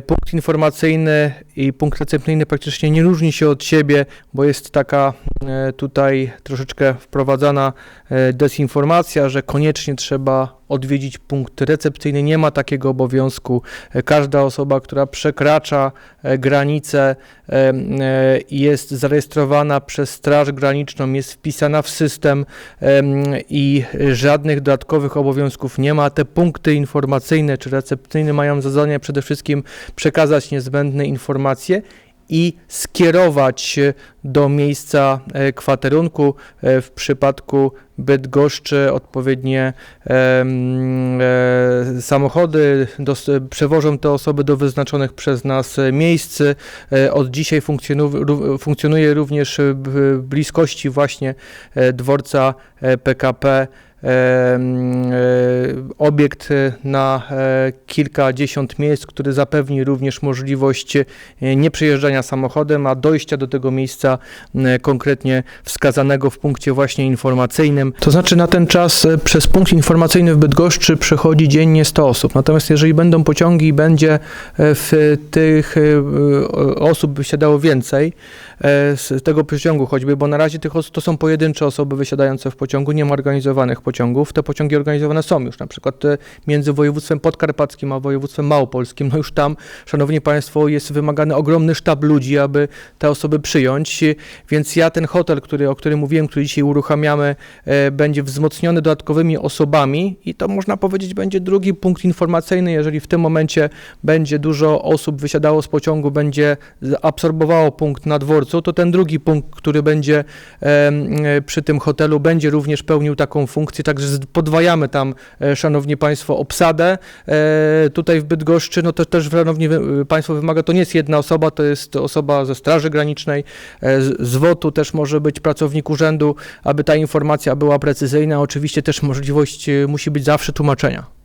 Punkt informacyjny i punkt recepcyjny praktycznie nie różni się od siebie, bo jest taka e, tutaj troszeczkę wprowadzana e, dezinformacja, że koniecznie trzeba odwiedzić punkt recepcyjny. Nie ma takiego obowiązku. E, Każda osoba, która przekracza granicę i jest zarejestrowana przez Straż Graniczną, jest wpisana w system em, i żadnych dodatkowych obowiązków nie ma. Te punkty informacyjne czy recepcyjne mają za zadanie przede wszystkim przekazać niezbędne informacje i skierować do miejsca e, kwaterunku. E, W przypadku Bydgoszczy odpowiednie e, samochody przewożą te osoby do wyznaczonych przez nas miejsc. Od dzisiaj funkcjonuje również w bliskości właśnie dworca PKP obiekt e, na e, kilkadziesiąt miejsc, który zapewni również możliwość e, nie przejeżdżania samochodem, a dojścia do tego miejsca konkretnie wskazanego w punkcie właśnie informacyjnym. To znaczy na ten czas przez punkt informacyjny w Bydgoszczy przechodzi dziennie 100 osób. Natomiast jeżeli będą pociągi i będzie w tych osób wysiadało więcej z tego pociągu choćby, bo na razie tych osób to są pojedyncze osoby wysiadające w pociągu, nie ma organizowanych pociągów. Te pociągi organizowane są już, na przykład e, między województwem podkarpackim a województwem małopolskim. No już tam, szanowni państwo, jest wymagany ogromny sztab ludzi, aby te osoby przyjąć, więc ja ten hotel, który, o którym mówiłem, który dzisiaj uruchamiamy, e, będzie wzmocniony dodatkowymi osobami i to można powiedzieć będzie drugi punkt informacyjny, jeżeli w tym momencie będzie dużo osób wysiadało z pociągu, będzie absorbowało punkt na dworcu, to ten drugi punkt, który będzie e, przy tym hotelu, będzie również pełnił taką funkcję, także z- podwajamy tam, e, szanowni państwo, obsadę. E, Tutaj w Bydgoszczy, no to też, szanowni wy- państwo, wymaga, to nie jest jedna osoba, to jest osoba ze Straży Granicznej, e, z WOT-u też może być pracownik urzędu, aby ta informacja była precyzyjna. Oczywiście też możliwość e, musi być zawsze tłumaczenia.